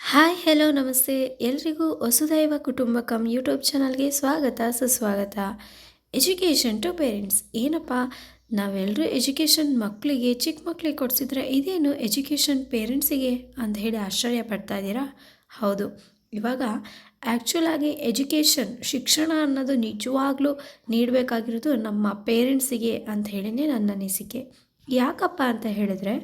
Hi, hello, ನಮಸ್ತೆ. ಎಲ್ರಿಗೂ ವಸುದೈವ ಕುಟುಂಬಕಂ YouTube ಚಾನಲ್ಗೆ ಸ್ವಾಗತ, ಸುಸ್ವಾಗತ. ಎಜುಕೇಷನ್ ಟು ಪೇರೆಂಟ್ಸ್ ಏನಪ್ಪ ನಾವೆಲ್ಲರೂ ಎಜುಕೇಷನ್ ಮಕ್ಕಳಿಗೆ ಚಿಕ್ಕ ಮಕ್ಕಳಿಗೆ ಕೊಡಿಸಿದ್ರೆ ಇದೇನು ಎಜುಕೇಷನ್ ಪೇರೆಂಟ್ಸಿಗೆ ಅಂತ ಹೇಳಿ ಆಶ್ಚರ್ಯ ಪಡ್ತಾ ಇದ್ದೀರಾ? ಹೌದು. ಇವಾಗ ಆ್ಯಕ್ಚುಲಾಗಿ ಎಜುಕೇಷನ್, ಶಿಕ್ಷಣ ಅನ್ನೋದು ನಿಜವಾಗ್ಲೂ ನೀಡಬೇಕಾಗಿರೋದು ನಮ್ಮ ಪೇರೆಂಟ್ಸಿಗೆ ಅಂತ ಹೇಳಿನೇ ನನ್ನ ಅನಿಸಿಕೆ. ಯಾಕಪ್ಪ ಅಂತ ಹೇಳಿದ್ರೆ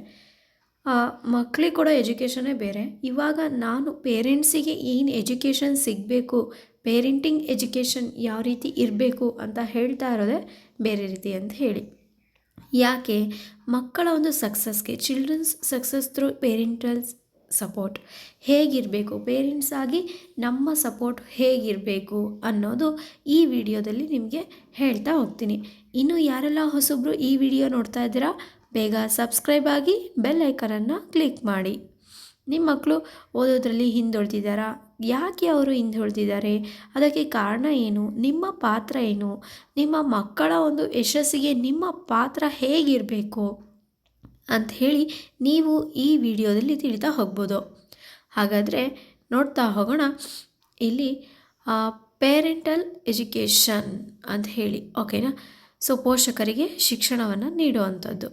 ಮಕ್ಕಳಿಗೆ ಕೊಡೋ ಎಜುಕೇಷನೇ ಬೇರೆ. ಇವಾಗ ನಾನು ಪೇರೆಂಟ್ಸಿಗೆ ಏನು ಎಜುಕೇಷನ್ ಸಿಗಬೇಕು, ಪೇರೆಂಟಿಂಗ್ ಎಜುಕೇಷನ್ ಯಾವ ರೀತಿ ಇರಬೇಕು ಅಂತ ಹೇಳ್ತಾ ಇರೋದೇ ಬೇರೆ ರೀತಿ ಅಂತ ಹೇಳಿ. ಯಾಕೆ? ಮಕ್ಕಳ ಒಂದು ಸಕ್ಸಸ್ಗೆ, childrens success through parentals support ಹೇಗಿರಬೇಕು? ಪೇರೆಂಟ್ಸ್ ಆಗಿ ನಮ್ಮ ಸಪೋರ್ಟ್ ಹೇಗಿರಬೇಕು ಅನ್ನೋದು ಈ ವಿಡಿಯೋದಲ್ಲಿ ನಿಮಗೆ ಹೇಳ್ತಾ ಹೋಗ್ತೀನಿ. ಇನ್ನು ಯಾರೆಲ್ಲ ಹೊಸಬ್ರು ಈ ವಿಡಿಯೋ ನೋಡ್ತಾ ಇದ್ದೀರಾ ಬೇಗ ಸಬ್ಸ್ಕ್ರೈಬ್ ಆಗಿ ಬೆಲ್ ಐಕನನ್ನು ಕ್ಲಿಕ್ ಮಾಡಿ. ನಿಮ್ಮ ಮಕ್ಕಳು ಓದೋದ್ರಲ್ಲಿ ಹಿಂದುಳಿದಿದ್ದಾರಾ? ಯಾಕೆ ಅವರು ಹಿಂದುಳಿದಿದ್ದಾರೆ? ಅದಕ್ಕೆ ಕಾರಣ ಏನು? ನಿಮ್ಮ ಪಾತ್ರ ಏನು? ನಿಮ್ಮ ಮಕ್ಕಳ ಒಂದು ಯಶಸ್ಸಿಗೆ ನಿಮ್ಮ ಪಾತ್ರ ಹೇಗಿರಬೇಕು? ಅಂತ ಹೇಳಿ ನೀವು ಈ ವಿಡಿಯೋದಲ್ಲಿ ತಿಳಿತಾ ಹೋಗ್ಬೋದು. ಹಾಗಾದರೆ ನೋಡ್ತಾ ಹೋಗೋಣ. ಇಲ್ಲಿ ಪೇರೆಂಟಲ್ ಎಜುಕೇಷನ್ ಅಂತ ಹೇಳಿ ಓಕೆನಾ ಸೊ ಪೋಷಕರಿಗೆ ಶಿಕ್ಷಣವನ್ನು ನೀಡುವಂಥದ್ದು.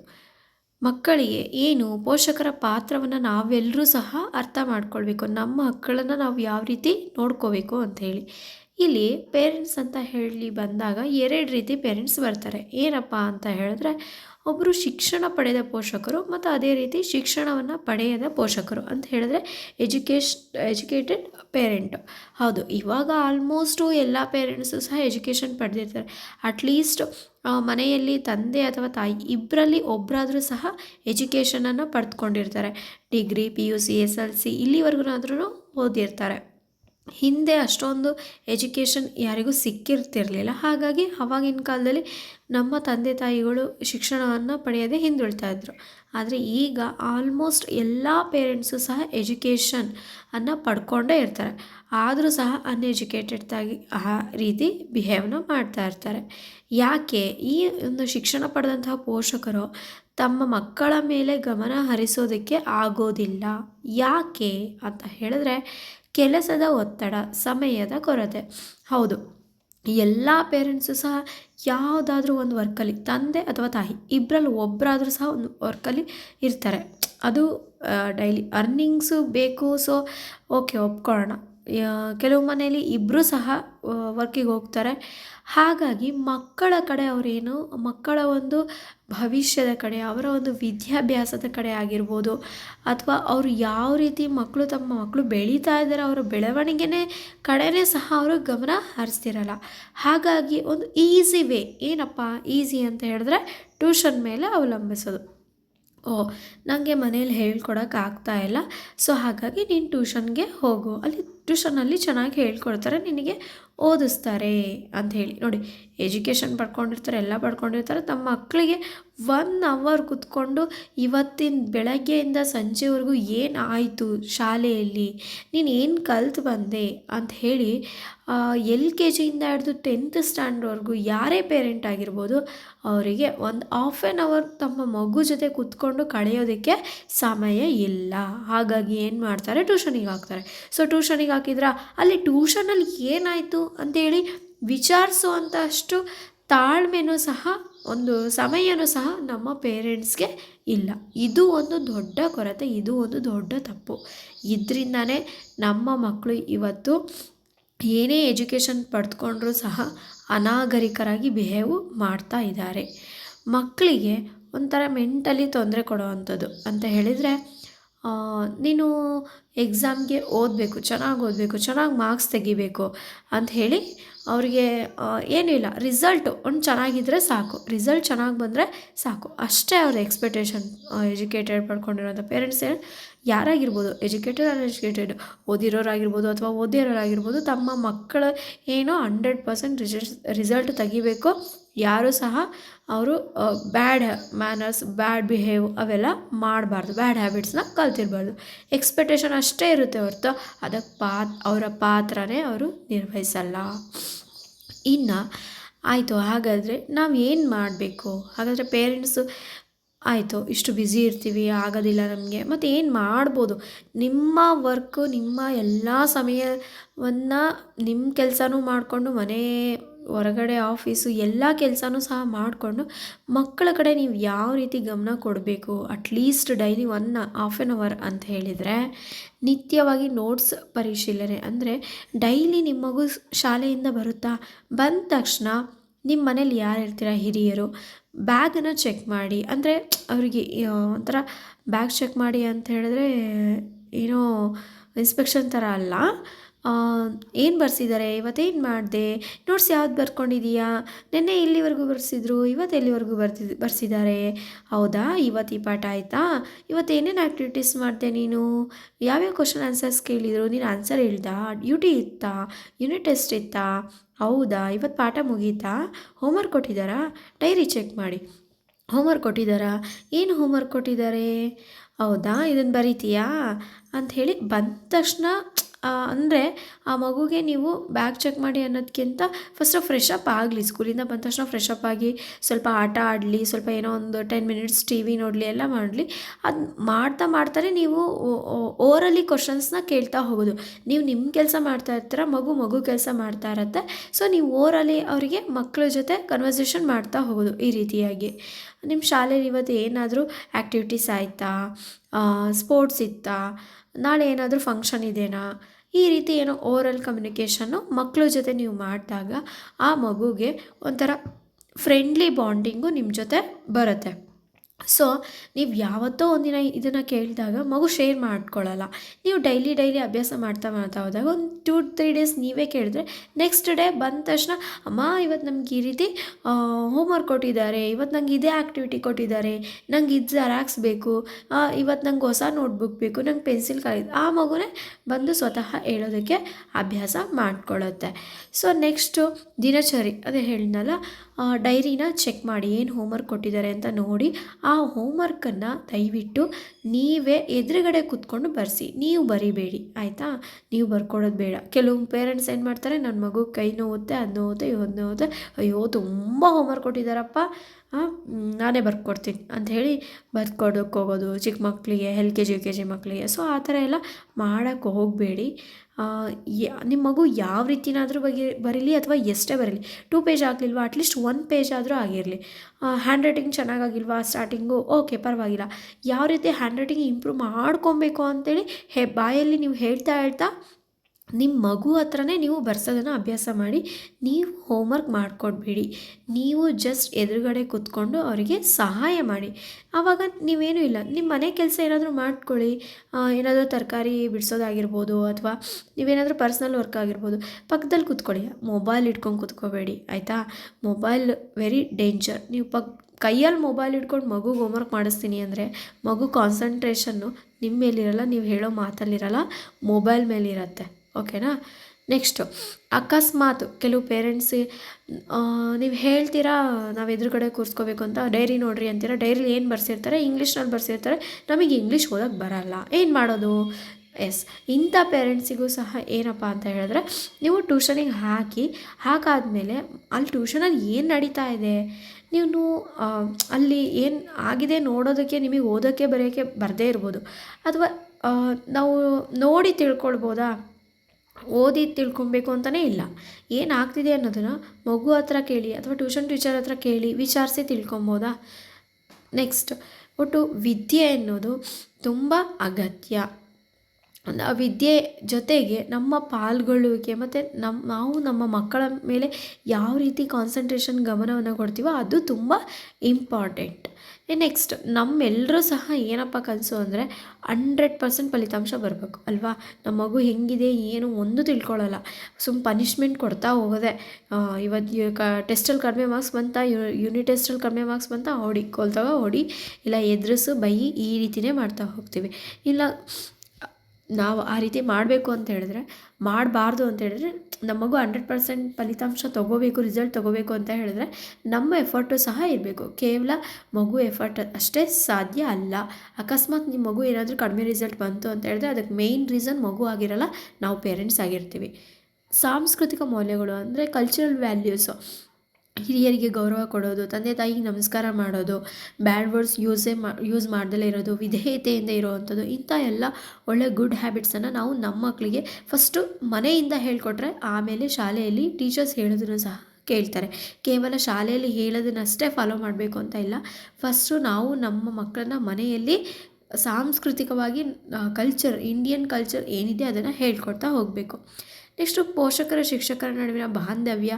ಮಕ್ಕಳಿಗೆ ಏನು ಪೋಷಕರ ಪಾತ್ರವನ್ನು ನಾವೆಲ್ಲರೂ ಸಹ ಅರ್ಥ ಮಾಡ್ಕೊಳ್ಬೇಕು. ನಮ್ಮ ಮಕ್ಕಳನ್ನು ನಾವು ಯಾವ ರೀತಿ ನೋಡ್ಕೋಬೇಕು ಅಂತ ಹೇಳಿ. ಇಲ್ಲಿ ಪೇರೆಂಟ್ಸ್ ಅಂತ ಹೇಳಿ ಬಂದಾಗ ಎರಡು ರೀತಿ ಪೇರೆಂಟ್ಸ್ ಬರ್ತಾರೆ. ಏನಪ್ಪ ಅಂತ ಹೇಳಿದ್ರೆ ಒಬ್ಬರು ಶಿಕ್ಷಣ ಪಡೆದ ಪೋಷಕರು ಮತ್ತು ಅದೇ ರೀತಿ ಶಿಕ್ಷಣವನ್ನು ಪಡೆಯದ ಪೋಷಕರು ಅಂತ ಹೇಳಿದ್ರೆ ಎಜುಕೇಶ್ ಎಜುಕೇಟೆಡ್ ಪೇರೆಂಟ್. ಹೌದು, ಇವಾಗ ಆಲ್ಮೋಸ್ಟು ಎಲ್ಲ ಪೇರೆಂಟ್ಸು ಸಹ ಎಜುಕೇಷನ್ ಪಡೆದಿರ್ತಾರೆ. ಅಟ್ಲೀಸ್ಟ್ ಮನೆಯಲ್ಲಿ ತಂದೆ ಅಥವಾ ತಾಯಿ ಇಬ್ಬರಲ್ಲಿ ಒಬ್ಬರಾದರೂ ಸಹ ಎಜುಕೇಷನನ್ನು ಪಡೆದುಕೊಂಡಿರ್ತಾರೆ. Degree, P U C, S L C ಇಲ್ಲಿವರೆಗೂ ಓದಿರ್ತಾರೆ. ಹಿಂದೆ ಅಷ್ಟೊಂದು ಎಜುಕೇಷನ್ ಯಾರಿಗೂ ಸಿಕ್ಕಿರ್ತಿರಲಿಲ್ಲ. ಹಾಗಾಗಿ ಅವಾಗಿನ ಕಾಲದಲ್ಲಿ ನಮ್ಮ ತಂದೆ ತಾಯಿಗಳು ಶಿಕ್ಷಣವನ್ನು ಪಡೆಯದೆ ಹಿಂದುಳ್ತಾ ಇದ್ರು. ಆದರೆ ಈಗ ಆಲ್ಮೋಸ್ಟ್ ಎಲ್ಲ ಪೇರೆಂಟ್ಸು ಸಹ ಎಜುಕೇಷನ್ ಅನ್ನು ಪಡ್ಕೊಂಡೇ ಇರ್ತಾರೆ. ಆದರೂ ಸಹ ಅನ್ಎಜುಕೇಟೆಡ್ದಾಗಿ ಆ ರೀತಿ ಬಿಹೇವ್ನ ಮಾಡ್ತಾ ಇರ್ತಾರೆ. ಯಾಕೆ? ಈ ಒಂದು ಶಿಕ್ಷಣ ಪಡೆದಂತಹ ಪೋಷಕರು ತಮ್ಮ ಮಕ್ಕಳ ಮೇಲೆ ಗಮನ ಹರಿಸೋದಕ್ಕೆ ಆಗೋದಿಲ್ಲ. ಯಾಕೆ ಅಂತ ಹೇಳಿದ್ರೆ ಕೆಲಸದ ಒತ್ತಡ, ಸಮಯದ ಕೊರತೆ. ಹೌದು, ಎಲ್ಲ ಪೇರೆಂಟ್ಸು ಸಹ ಯಾವುದಾದ್ರೂ ಒಂದು ವರ್ಕಲ್ಲಿ ತಂದೆ ಅಥವಾ ತಾಯಿ ಇಬ್ಬರಲ್ಲಿ ಒಬ್ಬರಾದರೂ ಸಹ ಒಂದು ವರ್ಕಲ್ಲಿ ಇರ್ತಾರೆ. ಅದು ಡೈಲಿ ಅರ್ನಿಂಗ್ಸು ಬೇಕು ಸೊ ಓಕೆ ಒಪ್ಕೊಳ್ಳೋಣ. ಕೆಲವು ಮನೆಯಲ್ಲಿ ಇಬ್ಬರೂ ಸಹ ವರ್ಕಿಗೆ ಹೋಗ್ತಾರೆ. ಹಾಗಾಗಿ ಮಕ್ಕಳ ಕಡೆ ಅವರೇನು, ಮಕ್ಕಳ ಒಂದು ಭವಿಷ್ಯದ ಕಡೆ, ಅವರ ಒಂದು ವಿದ್ಯಾಭ್ಯಾಸದ ಕಡೆ ಆಗಿರ್ಬೋದು, ಅಥವಾ ಅವರು ಯಾವ ರೀತಿ ಮಕ್ಕಳು ತಮ್ಮ ಮಕ್ಕಳು ಬೆಳೀತಾ ಇದ್ದಾರೆ, ಅವರ ಬೆಳವಣಿಗೆನೇ ಕಡೆನೇ ಸಹ ಅವರು ಗಮನ ಹರಿಸ್ತಿರಲ್ಲ. ಹಾಗಾಗಿ ಒಂದು ಈಸಿ ವೇ ಏನಪ್ಪ ಈಸಿ ಅಂತ ಹೇಳಿದ್ರೆ ಟ್ಯೂಷನ್ ಮೇಲೆ ಅವಲಂಬಿಸೋದು. ಓ ನನಗೆ ಮನೇಲಿ ಹೇಳ್ಕೊಡೋಕ್ಕಾಗ್ತಾ ಇಲ್ಲ, ಸೊ ಹಾಗಾಗಿ ನೀನು ಟ್ಯೂಷನ್ಗೆ ಹೋಗು. ಅಲ್ಲಿ ಟ್ಯೂಷನಲ್ಲಿ ಚೆನ್ನಾಗಿ ಹೇಳ್ಕೊಡ್ತಾರೆ, ನಿನಗೆ ಓದಿಸ್ತಾರೆ ಅಂತ ಹೇಳಿ. ನೋಡಿ, ಎಜುಕೇಷನ್ ಪಡ್ಕೊಂಡಿರ್ತಾರೆ, ಎಲ್ಲ ಪಡ್ಕೊಂಡಿರ್ತಾರೆ, ತಮ್ಮ ಮಕ್ಕಳಿಗೆ ಒನ್ ಅವರ್ ಕುತ್ಕೊಂಡು ಇವತ್ತಿನ ಬೆಳಗ್ಗೆಯಿಂದ ಸಂಜೆವರೆಗೂ ಏನು ಆಯಿತು ಶಾಲೆಯಲ್ಲಿ, ನೀನು ಏನು ಕಲ್ತು ಬಂದೆ ಅಂತ ಹೇಳಿ ಎಲ್ ಕೆ ಜಿಯಿಂದ ಹಿಡಿದು ಟೆಂತ್ ಸ್ಟ್ಯಾಂಡ್ವರೆಗೂ ಯಾರೇ ಪೇರೆಂಟ್ ಆಗಿರ್ಬೋದು, ಅವರಿಗೆ ಒಂದು ಹಾಫ್ ಆ್ಯನ್ ಅವರ್ ತಮ್ಮ ಮಗು ಜೊತೆ ಕುತ್ಕೊಂಡು ಕಳೆಯೋದಕ್ಕೆ ಸಮಯ ಇಲ್ಲ. ಹಾಗಾಗಿ ಏನು ಮಾಡ್ತಾರೆ, ಟ್ಯೂಷನಿಗೆ ಹಾಕ್ತಾರೆ. ಸೊ ಟ್ಯೂಷನಿಗೆ ಹಾಕಿದ್ರ? ಅಲ್ಲಿ ಟ್ಯೂಷನಲ್ಲಿ ಏನಾಯಿತು ಅಂತೇಳಿ ವಿಚಾರಿಸುವಂಥಷ್ಟು ತಾಳ್ಮೆನೂ ಸಹ, ಒಂದು ಸಮಯನೂ ಸಹ ನಮ್ಮ ಪೇರೆಂಟ್ಸ್ಗೆ ಇಲ್ಲ. ಇದು ಒಂದು ದೊಡ್ಡ ಕೊರತೆ, ಇದು ಒಂದು ದೊಡ್ಡ ತಪ್ಪು. ಇದರಿಂದನೇ ನಮ್ಮ ಮಕ್ಕಳು ಇವತ್ತು ಏನೇ ಎಜುಕೇಷನ್ ಪಡೆದುಕೊಂಡ್ರೂ ಸಹ ಅನಾಗರಿಕರಾಗಿ ಬಿಹೇವ್ ಮಾಡ್ತಾ ಇದ್ದಾರೆ. ಮಕ್ಕಳಿಗೆ ಒಂಥರ ಮೆಂಟಲಿ ತೊಂದರೆ ಕೊಡೋವಂಥದ್ದು. ಅಂತ ಹೇಳಿದರೆ ನೀನು ಎಕ್ಸಾಮ್ಗೆ ಓದಬೇಕು, ಚೆನ್ನಾಗಿ ಓದಬೇಕು, ಚೆನ್ನಾಗಿ ಮಾರ್ಕ್ಸ್ ತೆಗಿಬೇಕು ಅಂತ ಹೇಳಿ ಅವರಿಗೆ ಏನಿಲ್ಲ ರಿಸಲ್ಟ್ ಒಂದು ಚೆನ್ನಾಗಿದ್ದರೆ ಸಾಕು ರಿಸಲ್ಟ್ ಚೆನ್ನಾಗಿ ಬಂದರೆ ಸಾಕು. ಅಷ್ಟೇ ಅವ್ರ ಎಕ್ಸ್ಪೆಕ್ಟೇಷನ್ ಎಜುಕೇಟೆಡ್ ಪಡ್ಕೊಂಡಿರೋಂಥ ಪೇರೆಂಟ್ಸ್ ಏನು, ಯಾರಾಗಿರ್ಬೋದು ಎಜುಕೇಟೆಡ್ ಅನ್ಎಜುಕೇಟೆಡ್ ಓದಿರೋರಾಗಿರ್ಬೋದು ಅಥವಾ ಓದಿರೋರಾಗಿರ್ಬೋದು ತಮ್ಮ ಮಕ್ಕಳ ಏನೋ ಹಂಡ್ರೆಡ್ ಪರ್ಸೆಂಟ್ ರಿಸಲ್ಟ್ ರಿಸಲ್ಟ್ ತೆಗಿಬೇಕು. ಯಾರೂ ಸಹ ಅವರು ಬ್ಯಾಡ್ ಮ್ಯಾನರ್ಸ್ ಬ್ಯಾಡ್ ಬಿಹೇವ್ ಅವೆಲ್ಲ ಮಾಡಬಾರ್ದು ಬ್ಯಾಡ್ ಹ್ಯಾಬಿಟ್ಸ್ನ ಕಲ್ತಿರಬಾರ್ದು. ಎಕ್ಸ್ಪೆಕ್ಟೇಷನ್ ಅಷ್ಟೇ ಇರುತ್ತೆ ಹೊರತು ಅದಕ್ಕೆ ಪಾತ್ ಅವರ ಪಾತ್ರನೇ ಅವರು ನಿರ್ವಹಿಸಲ್ಲ. ಇನ್ನು ಆಯಿತು, ಹಾಗಾದರೆ ನಾವು ಏನು ಮಾಡಬೇಕು? ಹಾಗಾದರೆ ಪೇರೆಂಟ್ಸು ಆಯಿತು, ಇಷ್ಟು ಬ್ಯುಸಿ ಇರ್ತೀವಿ, ಆಗೋದಿಲ್ಲ ನಮಗೆ, ಮತ್ತು ಏನು ಮಾಡ್ಬೋದು? ನಿಮ್ಮ ವರ್ಕು ನಿಮ್ಮ ಎಲ್ಲ ಸಮಯವನ್ನು ನಿಮ್ಮ ಕೆಲಸನೂ ಮಾಡಿಕೊಂಡು ಮನೆ ಹೊರಗಡೆ ಆಫೀಸು ಎಲ್ಲ ಕೆಲಸನೂ ಸಹ ಮಾಡಿಕೊಂಡು ಮಕ್ಕಳ ಕಡೆ ನೀವು ಯಾವ ರೀತಿ ಗಮನ ಕೊಡಬೇಕು at least daily one half an hour ಅಂತ ಹೇಳಿದರೆ, ನಿತ್ಯವಾಗಿ ನೋಟ್ಸ್ ಪರಿಶೀಲನೆ ಅಂದರೆ ಡೈಲಿ ನಿಮ್ಮ ಮಗು ಶಾಲೆಯಿಂದ ಬರುತ್ತಾ? ಬಂದ ತಕ್ಷಣ ನಿಮ್ಮ ಮನೇಲಿ ಯಾರು ಇರ್ತೀರ? ಹಿರಿಯರು. ಬ್ಯಾಗನ್ನು ಚೆಕ್ ಮಾಡಿ. ಅಂದರೆ ಅವರಿಗೆ ಒಂಥರ ಬ್ಯಾಗ್ ಚೆಕ್ ಮಾಡಿ ಅಂತ ಹೇಳಿದ್ರೆ ಏನೋ ಇನ್ಸ್ಪೆಕ್ಷನ್ ಥರ ಅಲ್ಲ. ಏನು ಬರ್ಸಿದ್ದಾರೆ ಇವತ್ತೇನು ಮಾಡಿದೆ? ನೋಟ್ಸ್ ಯಾವ್ದು ಬರ್ಕೊಂಡಿದೀಯಾ? ನಿನ್ನೆ ಇಲ್ಲಿವರೆಗೂ ಬರ್ಸಿದ್ರು? ಇವತ್ತು ಎಲ್ಲಿವರೆಗೂ ಬರ್ತಿದ್ ಬರ್ಸಿದ್ದಾರೆ ಹೌದಾ? ಇವತ್ತು ಈ ಪಾಠ ಆಯಿತಾ? ಇವತ್ತು ಏನೇನು ಆ್ಯಕ್ಟಿವಿಟೀಸ್ ಮಾಡಿದೆ ನೀನು? ಯಾವ್ಯಾವ ಕ್ವಶನ್ ಆನ್ಸರ್ಸ್ ಕೇಳಿದರು? ನೀನು ಆನ್ಸರ್ ಹೇಳ್ದಾ? ಡ್ಯೂಟಿ ಇತ್ತಾ? ಯೂನಿಟ್ ಟೆಸ್ಟ್ ಇತ್ತಾ? ಹೌದಾ? ಇವತ್ತು ಪಾಠ ಮುಗೀತಾ? ಹೋಮ್ವರ್ಕ್ ಕೊಟ್ಟಿದ್ದಾರಾ ಡೈರಿ ಚೆಕ್ ಮಾಡಿ. ಹೋಮ್ವರ್ಕ್ ಕೊಟ್ಟಿದ್ದಾರಾ ಏನು ಹೋಮ್ವರ್ಕ್ ಕೊಟ್ಟಿದ್ದಾರೆ ಹೌದಾ? ಇದನ್ನು ಬರೀತೀಯಾ? ಅಂಥೇಳಿ ಬಂದ ತಕ್ಷಣ ಅಂದರೆ ಆ ಮಗುಗೆ ನೀವು ಬ್ಯಾಗ್ ಚೆಕ್ ಮಾಡಿ ಅನ್ನೋದಕ್ಕಿಂತ ಫಸ್ಟು ಫ್ರೆಶ್ ಅಪ್ ಆಗಲಿ. ಸ್ಕೂಲಿಂದ ಬಂದ ತಕ್ಷಣ ಫ್ರೆಶ್ ಅಪ್ ಆಗಿ ಸ್ವಲ್ಪ ಆಟ ಆಡಲಿ, ಸ್ವಲ್ಪ ಏನೋ ಒಂದು ಟೆನ್ ಮಿನಿಟ್ಸ್ ಟಿ ವಿ ನೋಡಲಿ, ಎಲ್ಲ ಮಾಡಲಿ. ಅದು ಮಾಡ್ತಾ ಮಾಡ್ತಾರೆ ನೀವು ಓರಲಿ ಕ್ವಶನ್ಸ್ನ ಕೇಳ್ತಾ ಹೋಗೋದು. ನೀವು ನಿಮ್ಮ ಕೆಲಸ ಮಾಡ್ತಾ ಇರ್ತೀರ, ಮಗು ಮಗು ಕೆಲಸ ಮಾಡ್ತಾ ಇರತ್ತೆ. ಸೊ ನೀವು ಓರಲಿ ಅವರಿಗೆ ಮಕ್ಕಳ ಜೊತೆ ಕನ್ವರ್ಸೇಷನ್ ಮಾಡ್ತಾ ಹೋಗೋದು ಈ ರೀತಿಯಾಗಿ. ನಿಮ್ಮ ಶಾಲೆಯಲ್ಲಿ ಇವತ್ತು ಏನಾದರೂ ಆ್ಯಕ್ಟಿವಿಟೀಸ್ ಆಯಿತಾ? ಸ್ಪೋರ್ಟ್ಸ್ ಇತ್ತಾ? ನಾಳೆ ಏನಾದರೂ ಫಂಕ್ಷನ್ ಇದೆಯಾ ಈ ರೀತಿ ಏನೋ ಓರಲ್ ಕಮ್ಯುನಿಕೇಷನ್ನು ಮಕ್ಕಳ ಜೊತೆ ನೀವು ಮಾಡಿದಾಗ ಆ ಮಗುಗೆ ಒಂಥರ ಫ್ರೆಂಡ್ಲಿ ಬಾಂಡಿಂಗು ನಿಮ್ಮ ಜೊತೆ ಬರುತ್ತೆ. ಸೊ ನೀವು ಯಾವತ್ತೋ ಒಂದಿನ ಇದನ್ನು ಕೇಳಿದಾಗ ಮಗು ಶೇರ್ ಮಾಡ್ಕೊಳ್ಳಲ್ಲ ನೀವು ಡೈಲಿ ಡೈಲಿ ಅಭ್ಯಾಸ ಮಾಡ್ತಾ ಮಾಡ್ತಾ ಹೋದಾಗ ಒಂದು ಟೂ ತ್ರೀ ಡೇಸ್ ನೀವೇ ಕೇಳಿದ್ರೆ ನೆಕ್ಸ್ಟ್ ಡೇ ಬಂದ ತಕ್ಷಣ, ಅಮ್ಮ ಇವತ್ತು ನಮ್ಗೆ ಈ ರೀತಿ ಹೋಮ್ವರ್ಕ್ ಕೊಟ್ಟಿದ್ದಾರೆ ಇವತ್ತು ನಂಗೆ ಇದೇ ಆ್ಯಕ್ಟಿವಿಟಿ ಕೊಟ್ಟಿದ್ದಾರೆ, ನಂಗೆ ಇದು ಜೆರಾಕ್ಸ್ ಬೇಕು ಇವತ್ತು ನಂಗೆ ಹೊಸ ನೋಟ್ಬುಕ್ ಬೇಕು, ನಂಗೆ ಪೆನ್ಸಿಲ್ ಕಾಯಿ ಆ ಮಗುನೇ ಬಂದು ಸ್ವತಃ ಹೇಳೋದಕ್ಕೆ ಅಭ್ಯಾಸ ಮಾಡ್ಕೊಳ್ಳುತ್ತೆ ಸೊ ನೆಕ್ಸ್ಟು ದಿನಚರಿ ಅದೇ ಹೇಳಿದ್ನಲ್ಲ ಡೈರಿನ ಚೆಕ್ ಮಾಡಿ, ಏನು ಹೋಮ್ವರ್ಕ್ ಕೊಟ್ಟಿದ್ದಾರೆ ಅಂತ ನೋಡಿ ಹೋಮ್ವರ್ಕನ್ನು ದಯವಿಟ್ಟು ನೀವೇ ಎದುರುಗಡೆ ಕೂತ್ಕೊಂಡು ಬರೆಸಿ. ನೀವು ಬರಿಬೇಡಿ, ಆಯಿತಾ? ನೀವು ಬರ್ಕೊಡೋದು ಬೇಡ. ಕೆಲವು ಪೇರೆಂಟ್ಸ್ ಏನು ಮಾಡ್ತಾರೆ ನನ್ನ ಮಗು ಕೈ ನೋವುತ್ತೆ, ಅದು ನೋವುತ್ತೆ ಇವತ್ತು ನೋವುತ್ತೆ. ಅಯ್ಯೋ, ತುಂಬ ಹೋಮ್ವರ್ಕ್ ಕೊಟ್ಟಿದ್ದಾರಪ್ಪ ನಾನೇ ಬರ್ಕೊಡ್ತೀನಿ ಅಂತ ಹೇಳಿ ಬರ್ಕೊಡೋಕೆ ಹೋಗೋದು ಚಿಕ್ಕ ಮಕ್ಕಳಿಗೆ L K G U K G ಮಕ್ಕಳಿಗೆ ಸೊ ಆ ಥರ ಎಲ್ಲ ಮಾಡೋಕ್ಕೆ ಹೋಗಬೇಡಿ. ನಿಮ್ಮ ಮಗು ಯಾವ ರೀತಿನಾದರೂ ಬಗ್ಗೆ ಬರೀಲಿ ಅಥವಾ ಎಷ್ಟೇ ಬರಲಿ ಟೂ ಪೇಜ್ ಆಗಲಿಲ್ವಾ? ಅಟ್ಲೀಸ್ಟ್ ಒನ್ ಪೇಜ್ ಆದರೂ ಆಗಿರಲಿ. ಹ್ಯಾಂಡ್ ರೈಟಿಂಗ್ ಚೆನ್ನಾಗಾಗಿಲ್ವಾ? ಸ್ಟಾರ್ಟಿಂಗು ಓಕೆ ಪರವಾಗಿಲ್ಲ. ಯಾವ ರೀತಿ ಹ್ಯಾಂಡ್ ರೈಟಿಂಗ್ ಇಂಪ್ರೂವ್ ಮಾಡ್ಕೊಬೇಕು ಅಂತೇಳಿ ಹೇ, ಬಾಯಲ್ಲಿ ನೀವು ಹೇಳ್ತಾ ಹೇಳ್ತಾ ನಿಮ್ಮ ಮಗು ಹತ್ರನೇ ನೀವು ಬರ್ಸೋದನ್ನು ಅಭ್ಯಾಸ ಮಾಡಿ, ನೀವು ಹೋಮ್ವರ್ಕ್ ಮಾಡಿಕೊಡ್ಬೇಡಿ. ನೀವು ಜಸ್ಟ್ ಎದುರುಗಡೆ ಕೂತ್ಕೊಂಡು ಅವರಿಗೆ ಸಹಾಯ ಮಾಡಿ. ಆವಾಗ ನೀವೇನೂ ಇಲ್ಲ. ನಿಮ್ಮ ಮನೆ ಕೆಲಸ ಏನಾದರೂ ಮಾಡ್ಕೊಳ್ಳಿ. ಏನಾದರೂ ತರಕಾರಿ ಬಿಡಿಸೋದಾಗಿರ್ಬೋದು ಅಥವಾ ನೀವೇನಾದರೂ ಪರ್ಸ್ನಲ್ ವರ್ಕ್ ಆಗಿರ್ಬೋದು. ಪಕ್ಕದಲ್ಲಿ ಕೂತ್ಕೊಳ್ಳಿ. ಮೊಬೈಲ್ ಇಟ್ಕೊಂಡು ಕೂತ್ಕೋಬೇಡಿ. ಆಯಿತಾ? ಮೊಬೈಲ್ ವೆರಿ ಡೇಂಜರ್ ನೀವು ಪಕ್, ಕೈಯಲ್ಲಿ ಮೊಬೈಲ್ ಇಟ್ಕೊಂಡು ಮಗುಗೆ ಹೋಮ್ವರ್ಕ್ ಮಾಡಿಸ್ತೀನಿ ಅಂದರೆ, ಮಗು ಕಾನ್ಸಂಟ್ರೇಷನ್ನು ನಿಮ್ಮ ಮೇಲಿರಲ್ಲ ನೀವು ಹೇಳೋ ಮಾತಲ್ಲಿರಲ್ಲ ಮೊಬೈಲ್ ಮೇಲಿರತ್ತೆ. ಓಕೆನಾ? ನೆಕ್ಸ್ಟು ಅಕಸ್ಮಾತ್ ಕೆಲವು ಪೇರೆಂಟ್ಸ್ ನೀವು ಹೇಳ್ತೀರಾ, ನಾವು ಎದುರುಗಡೆ ಕೂರಿಸ್ಕೋಬೇಕು ಅಂತ ಡೈರಿ ನೋಡ್ರಿ ಅಂತೀರ? ಡೈರಿಲಿ ಏನು ಬರ್ಸಿರ್ತಾರೆ? ಇಂಗ್ಲೀಷ್ನಲ್ಲಿ ಬರ್ಸಿರ್ತಾರೆ. ನಮಗೆ ಇಂಗ್ಲೀಷ್ ಓದೋಕ್ಕೆ ಬರಲ್ಲ. ಏನು ಮಾಡೋದು? ಎಸ್ ಇಂಥ ಪೇರೆಂಟ್ಸಿಗೂ ಸಹ ಏನಪ್ಪ ಅಂತ ಹೇಳಿದ್ರೆ, ನೀವು ಟ್ಯೂಷನಿಗೆ ಹಾಕಿ ಹಾಕಾದಮೇಲೆ ಅಲ್ಲಿ ಟ್ಯೂಷನಲ್ಲಿ ಏನು ನಡೀತಾ ಇದೆ? ನೀವು ಅಲ್ಲಿ ಏನು ಆಗಿದೆ ನೋಡೋದಕ್ಕೆ, ನಿಮಗೆ ಓದೋಕ್ಕೆ, ಬರೆಯೋಕ್ಕೆ ಬರದೇ ಇರ್ಬೋದು. ಅಥವಾ ನಾವು ನೋಡಿ ತಿಳ್ಕೊಳ್ಬೋದಾ? ಓದಿ ತಿಳ್ಕೊಬೇಕು ಅಂತಲೇ ಇಲ್ಲ. ಏನಾಗ್ತಿದೆ ಅನ್ನೋದನ್ನು ಮಗು ಹತ್ರ ಕೇಳಿ ಅಥವಾ ಟ್ಯೂಷನ್ ಟೀಚರ್ ಹತ್ರ ಕೇಳಿ ವಿಚಾರಿಸಿ ತಿಳ್ಕೊಬೋದಾ? ನೆಕ್ಸ್ಟ್, ಒಟ್ಟು ವಿದ್ಯೆ ಅನ್ನೋದು ತುಂಬ ಅಗತ್ಯ. ವಿದ್ಯೆ ಜೊತೆಗೆ ನಮ್ಮ ಪಾಲ್ಗೊಳ್ಳುವಿಕೆ ಮತ್ತು ನಮ್ಮ ನಾವು ನಮ್ಮ ಮಕ್ಕಳ ಮೇಲೆ ಯಾವ ರೀತಿ ಕಾನ್ಸಂಟ್ರೇಷನ್ ಗಮನವನ್ನು ಕೊಡ್ತೀವೋ ಅದು ತುಂಬ ಇಂಪಾರ್ಟೆಂಟ್ ನೆಕ್ಸ್ಟ್ ನಮ್ಮೆಲ್ಲರೂ ಸಹ ಏನಪ್ಪ ಕನಸು ಅಂದರೆ ಹಂಡ್ರೆಡ್ ಪರ್ಸೆಂಟ್ ಫಲಿತಾಂಶ ಬರಬೇಕು, ಅಲ್ವಾ? ನಮ್ಮ ಮಗು ಹೆಂಗಿದೆ, ಏನು ಒಂದು ತಿಳ್ಕೊಳ್ಳಲ್ಲ ಸುಮ್ಮ ಪನಿಷ್ಮೆಂಟ್ ಕೊಡ್ತಾ ಹೋಗೋದೆ ಇವತ್ತು ಕ ಟೆಸ್ಟಲ್ಲಿ ಕಡಿಮೆ ಮಾರ್ಕ್ಸ್ ಬಂತ ಯೂನಿಟ್ ಟೆಸ್ಟಲ್ಲಿ ಕಡಿಮೆ ಮಾರ್ಕ್ಸ್ ಬಂತ ಹೊಡಿ ಕೊಲ್ತಾಗ ಹೊಡಿ ಇಲ್ಲ ಎದುರಿಸು ಬೈ ಈ ರೀತಿಯೇ ಮಾಡ್ತಾ ಹೋಗ್ತೀವಿ. ಇಲ್ಲ ನಾವು ಆ ರೀತಿ ಮಾಡಬೇಕು ಅಂತ ಹೇಳಿದ್ರೆ, ಮಾಡಬಾರ್ದು ಅಂತ ಹೇಳಿದ್ರೆ, ನಮಗೂ ಮಗು ಹಂಡ್ರೆಡ್ ಪರ್ಸೆಂಟ್ ಫಲಿತಾಂಶ ತೊಗೋಬೇಕು ರಿಸಲ್ಟ್ ತೊಗೋಬೇಕು ಅಂತ ಹೇಳಿದ್ರೆ, ನಮ್ಮ ಎಫರ್ಟು ಸಹ ಇರಬೇಕು. ಕೇವಲ ಮಗು ಎಫರ್ಟ್ ಅಷ್ಟೇ ಸಾಧ್ಯ ಅಲ್ಲ. ಅಕಸ್ಮಾತ್ ನಿಮ್ಮ ಮಗು ಏನಾದರೂ ಕಡಿಮೆ ರಿಸಲ್ಟ್ ಬಂತು ಅಂತ ಹೇಳಿದ್ರೆ, ಅದಕ್ಕೆ ಮೇಯ್ನ್ ರೀಸನ್ ಮಗು ಆಗಿರಲ್ಲ, ನಾವು ಪೇರೆಂಟ್ಸ್ ಆಗಿರ್ತೀವಿ. ಸಾಂಸ್ಕೃತಿಕ ಮೌಲ್ಯಗಳು ಅಂದರೆ ಕಲ್ಚರಲ್ ವ್ಯಾಲ್ಯೂಸು ಹಿರಿಯರಿಗೆ ಗೌರವ ಕೊಡೋದು, ತಂದೆ ತಾಯಿಗೆ ನಮಸ್ಕಾರ ಮಾಡೋದು ಬ್ಯಾಡ್ ವರ್ಡ್ಸ್ ಯೂಸೇ ಮಾ ಯೂಸ್ ಮಾಡ್ದಲೇ ಇರೋದು, ವಿಧೇಯತೆಯಿಂದ ಇರೋವಂಥದ್ದು, ಇಂಥ ಎಲ್ಲ ಒಳ್ಳೆ ಗುಡ್ ಹ್ಯಾಬಿಟ್ಸನ್ನು ನಾವು ನಮ್ಮ ಮಕ್ಕಳಿಗೆ ಫಸ್ಟು ಮನೆಯಿಂದ ಹೇಳಿಕೊಟ್ರೆ ಆಮೇಲೆ ಶಾಲೆಯಲ್ಲಿ ಟೀಚರ್ಸ್ ಹೇಳೋದನ್ನು ಸಹ ಕೇಳ್ತಾರೆ. ಕೇವಲ ಶಾಲೆಯಲ್ಲಿ ಹೇಳೋದನ್ನಷ್ಟೇ ಫಾಲೋ ಮಾಡಬೇಕು ಅಂತ ಇಲ್ಲ. ಫಸ್ಟು ನಾವು ನಮ್ಮ ಮಕ್ಕಳನ್ನ ಮನೆಯಲ್ಲಿ ಸಾಂಸ್ಕೃತಿಕವಾಗಿ ಕಲ್ಚರ್ ಇಂಡಿಯನ್ ಕಲ್ಚರ್ ಏನಿದೆ ಅದನ್ನು ಹೇಳ್ಕೊಡ್ತಾ ಹೋಗಬೇಕು. ನೆಕ್ಸ್ಟು ಪೋಷಕರ, ಶಿಕ್ಷಕರ ನಡುವಿನ ಬಾಂಧವ್ಯ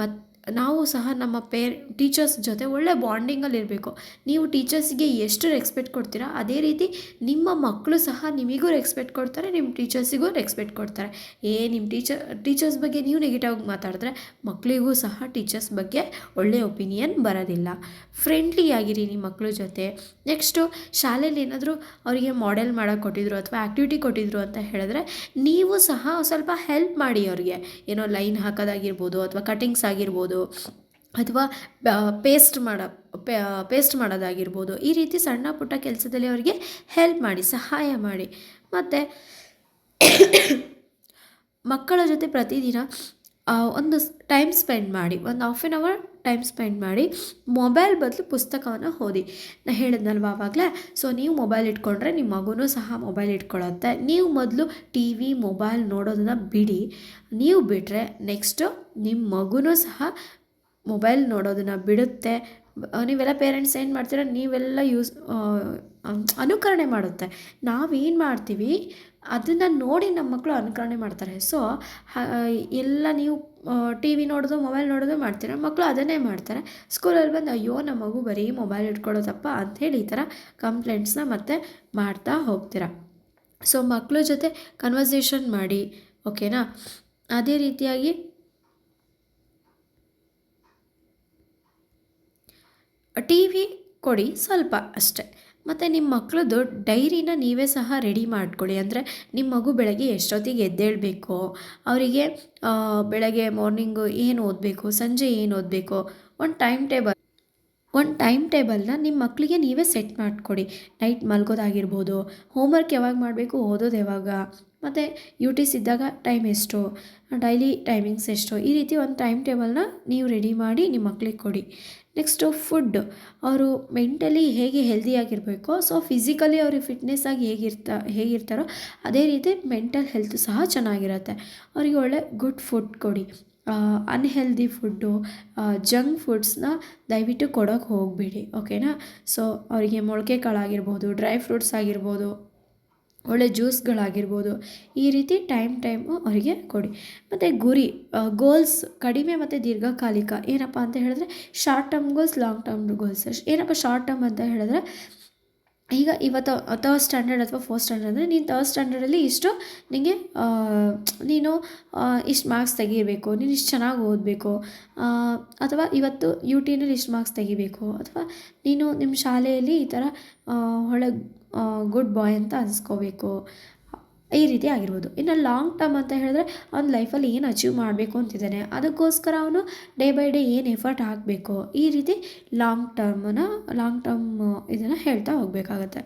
ಮತ್ತು ನಾವು ಸಹ ನಮ್ಮ ಪೇರ್ ಟೀಚರ್ಸ್ ಜೊತೆ ಒಳ್ಳೆ ಬಾಂಡಿಂಗಲ್ಲಿ ಇರಬೇಕು. ನೀವು ಟೀಚರ್ಸ್ಗೆ ಎಷ್ಟು ರೆಸ್ಪೆಕ್ಟ್ ಕೊಡ್ತೀರಾ, ಅದೇ ರೀತಿ ನಿಮ್ಮ ಮಕ್ಕಳು ಸಹ ನಿಮಗೂ ರೆಸ್ಪೆಕ್ಟ್ ಕೊಡ್ತಾರೆ ನಿಮ್ಮ ಟೀಚರ್ಸಿಗೂ ರೆಸ್ಪೆಕ್ಟ್ ಕೊಡ್ತಾರೆ. ಏ ನಿಮ್ಮ ಟೀಚರ್ ಟೀಚರ್ಸ್ ಬಗ್ಗೆ ನೀವು ನೆಗೆಟಿವ್ ಮಾತಾಡಿದ್ರೆ ಮಕ್ಕಳಿಗೂ ಸಹ ಟೀಚರ್ಸ್ ಬಗ್ಗೆ ಒಳ್ಳೆಯ ಒಪಿನಿಯನ್ ಬರೋದಿಲ್ಲ. ಫ್ರೆಂಡ್ಲಿ ಆಗಿರಿ ನಿಮ್ಮ ಮಕ್ಕಳ ಜೊತೆ. ನೆಕ್ಸ್ಟು ಶಾಲೆಯಲ್ಲಿ ಏನಾದರೂ ಅವರಿಗೆ ಮಾಡೆಲ್ ಮಾಡೋಕ್ಕೆ ಕೊಟ್ಟಿದ್ರು ಅಥವಾ ಆ್ಯಕ್ಟಿವಿಟಿ ಕೊಟ್ಟಿದ್ರು ಅಂತ ಹೇಳಿದ್ರೆ ನೀವು ಸಹ ಸ್ವಲ್ಪ ಹೆಲ್ಪ್ ಮಾಡಿ ಅವ್ರಿಗೆ. ಏನೋ ಲೈನ್ ಹಾಕೋದಾಗಿರ್ಬೋದು ಅಥವಾ ಕಟಿಂಗ್ಸ್ ಆಗಿರ್ಬೋದು. ಅಥವಾ ಪೇಸ್ಟ್ ಮಾಡೋ ಪೇಸ್ಟ್ ಮಾಡೋದಾಗಿರ್ಬೋದು, ಈ ರೀತಿ ಸಣ್ಣ ಪುಟ್ಟ ಕೆಲಸದಲ್ಲಿ ಅವರಿಗೆ ಹೆಲ್ಪ್ ಮಾಡಿ, ಸಹಾಯ ಮಾಡಿ. ಮತ್ತು, ಮಕ್ಕಳ ಜೊತೆ ಪ್ರತಿದಿನ ಒಂದು ಟೈಮ್ ಸ್ಪೆಂಡ್ ಮಾಡಿ, ಒಂದು half an hour time spend ಮಾಡಿ ಮೊಬೈಲ್ ಬದಲು ಪುಸ್ತಕವನ್ನು ಓದಿ. ನಾನು ಹೇಳಿದ್ನಲ್ವ ಆವಾಗಲೇ ಸೊ ನೀವು ಮೊಬೈಲ್ ಇಟ್ಕೊಂಡ್ರೆ ನಿಮ್ಮ ಮಗುನೂ ಸಹ ಮೊಬೈಲ್ ಇಟ್ಕೊಳ್ಳುತ್ತೆ ನೀವು ಮೊದಲು ಟಿ ವಿ ಮೊಬೈಲ್ ನೋಡೋದನ್ನು ಬಿಡಿ. ನೀವು ಬಿಟ್ಟರೆ ನೆಕ್ಸ್ಟು ನಿಮ್ಮ ಮಗುನೂ ಸಹ ಮೊಬೈಲ್ ನೋಡೋದನ್ನು ಬಿಡುತ್ತೆ. ನೀವೆಲ್ಲ ಪೇರೆಂಟ್ಸ್ ಏನು ಮಾಡ್ತೀರ? ನೀವೆಲ್ಲ ಯೂಸ್ ಅನುಕರಣೆ ಮಾಡುತ್ತೆ. ನಾವೇನು ಮಾಡ್ತೀವಿ? ಅದನ್ನು ನೋಡಿ ನಮ್ಮ ಮಕ್ಕಳು ಅನುಕರಣೆ ಮಾಡ್ತಾರೆ. ಸೊ ಎಲ್ಲ ನೀವು ಟಿ ವಿ ನೋಡೋದು ಮೊಬೈಲ್ ನೋಡೋದು ಮಾಡ್ತೀರ. ಮಕ್ಕಳು ಅದನ್ನೇ ಮಾಡ್ತಾರೆ. ಸ್ಕೂಲಲ್ಲಿ ಬಂದು, ಅಯ್ಯೋ ನಮ್ಮ ಮಗು ಬರೀ ಮೊಬೈಲ್ ಇಟ್ಕೊಳ್ಳೋದಪ್ಪ ಅಂಥೇಳಿ ಈ ಥರ ಕಂಪ್ಲೇಂಟ್ಸ್ನ ಮತ್ತೆ ಮಾಡ್ತಾ ಹೋಗ್ತೀರ. ಸೊ ಮಕ್ಕಳ ಜೊತೆ ಕನ್ವರ್ಸೇಷನ್ ಮಾಡಿ ಓಕೆನಾ ಅದೇ ರೀತಿಯಾಗಿ ಟಿ ವಿ ಕೊಡಿ ಸ್ವಲ್ಪ ಅಷ್ಟೇ. ಮತ್ತು ನಿಮ್ಮ ಮಕ್ಕಳದ್ದು ಡೈರಿನ ನೀವೇ ಸಹ ರೆಡಿ ಮಾಡ್ಕೊಳ್ಳಿ ಅಂದರೆ ನಿಮ್ಮ ಮಗು ಬೆಳಗ್ಗೆ ಎಷ್ಟೊತ್ತಿಗೆ ಎದ್ದೇಳಬೇಕು? ಅವರಿಗೆ ಬೆಳಗ್ಗೆ ಮಾರ್ನಿಂಗು ಏನು ಓದಬೇಕು? ಸಂಜೆ ಏನು ಓದಬೇಕು? ಒಂದು ಟೈಮ್ ಟೇಬಲ್ ಒಂದು ಟೈಮ್ ಟೇಬಲ್ನ ನಿಮ್ಮ ಮಕ್ಕಳಿಗೆ ನೀವೇ ಸೆಟ್ ಮಾಡಿಕೊಡಿ. ನೈಟ್ ಮಲ್ಗೋದಾಗಿರ್ಬೋದು ಹೋಮ್ವರ್ಕ್ ಯಾವಾಗ ಮಾಡಬೇಕು ಓದೋದು ಯಾವಾಗ? ಮತ್ತು ಯೂಟಿಸ್ ಇದ್ದಾಗ ಟೈಮ್ ಎಷ್ಟು? ಡೈಲಿ ಟೈಮಿಂಗ್ಸ್ ಎಷ್ಟು? ಈ ರೀತಿ ಒಂದು ಟೈಮ್ ಟೇಬಲ್ನ ನೀವು ರೆಡಿ ಮಾಡಿ ನಿಮ್ಮ ಮಕ್ಕಳಿಗೆ ಕೊಡಿ. Next food. ಅವರು ಮೆಂಟಲಿ ಹೇಗೆ ಹೆಲ್ದಿಯಾಗಿರಬೇಕೋ ಸೊ ಫಿಸಿಕಲಿ ಅವ್ರಿಗೆ ಫಿಟ್ನೆಸ್ ಆಗಿ ಹೇಗಿರ್ತಾ, ಹೇಗಿರ್ತಾರೋ ಅದೇ ರೀತಿ ಮೆಂಟಲ್ ಹೆಲ್ತ್ ಸಹ ಚೆನ್ನಾಗಿರುತ್ತೆ. ಅವರಿಗೆ ಒಳ್ಳೆ ಗುಡ್ ಫುಡ್ ಕೊಡಿ. ಅನ್ಹೆಲ್ದಿ ಫುಡ್ಡು ಜಂಕ್ ಫುಡ್ಸ್ನ ದಯವಿಟ್ಟು ಕೊಡೋಕ್ಕೆ ಹೋಗಬೇಡಿ, ಓಕೆನಾ? ಸೊ ಅವರಿಗೆ ಮೊಳಕೆ ಕಾಳಾಗಿರ್ಬೋದು ಡ್ರೈ ಫ್ರೂಟ್ಸ್ ಆಗಿರ್ಬೋದು ಒಳ್ಳೆ ಜ್ಯೂಸ್ಗಳಾಗಿರ್ಬೋದು, ಈ ರೀತಿ ಟೈಮ್ ಟೈಮು ಅವರಿಗೆ ಕೊಡಿ. ಮತ್ತು ಗುರಿ ಗೋಲ್ಸ್ ಕಡಿಮೆ ಮತ್ತು ದೀರ್ಘಕಾಲಿಕ, ಏನಪ್ಪ ಅಂತ ಹೇಳಿದ್ರೆ short term goals long term goals ಏನಪ್ಪ ಶಾರ್ಟ್ ಟರ್ಮ್ ಅಂತ ಹೇಳಿದ್ರೆ, ಈಗ ಇವತ್ತು ತರ್ಡ್ ಸ್ಟ್ಯಾಂಡರ್ಡ್ ಅಥವಾ ಫೋರ್ತ್ ಸ್ಟ್ಯಾಂಡರ್ಡ್ ಅಂದರೆ ನೀನು ತರ್ಡ್ ಸ್ಟ್ಯಾಂಡರ್ಡಲ್ಲಿ ಇಷ್ಟು ನಿನಗೆ ನೀನು ಇಷ್ಟು ಮಾರ್ಕ್ಸ್ ತೆಗಿಬೇಕು, ನೀನು ಇಷ್ಟು ಚೆನ್ನಾಗಿ ಓದಬೇಕು ಅಥವಾ ಇವತ್ತು ಯು ಟಿನಲ್ಲಿ ಇಷ್ಟು ಮಾರ್ಕ್ಸ್ ತೆಗಿಬೇಕು, ಅಥವಾ ನೀನು ನಿಮ್ಮ ಶಾಲೆಯಲ್ಲಿ ಈ ಥರ ಒಳ್ಳೆ ಗುಡ್ ಬಾಯ್ ಅಂತ ಅನ್ಸ್ಕೋಬೇಕು. ಈ ರೀತಿ ಆಗಿರ್ಬೋದು. ಇನ್ನು ಲಾಂಗ್ ಟರ್ಮ್ ಅಂತ ಹೇಳಿದ್ರೆ ಅವ್ನ ಲೈಫಲ್ಲಿ ಏನು ಅಚೀವ್ ಮಾಡಬೇಕು ಅಂತಿದ್ದಾನೆ, ಅದಕ್ಕೋಸ್ಕರ ಅವನು ಡೇ ಬೈ ಡೇ ಏನು ಎಫರ್ಟ್ ಹಾಕಬೇಕು, ಈ ರೀತಿ ಲಾಂಗ್ ಟರ್ಮನ್ನ ಲಾಂಗ್ ಟರ್ಮ್ ಇದನ್ನು ಹೇಳ್ತಾ ಹೋಗಬೇಕಾಗತ್ತೆ.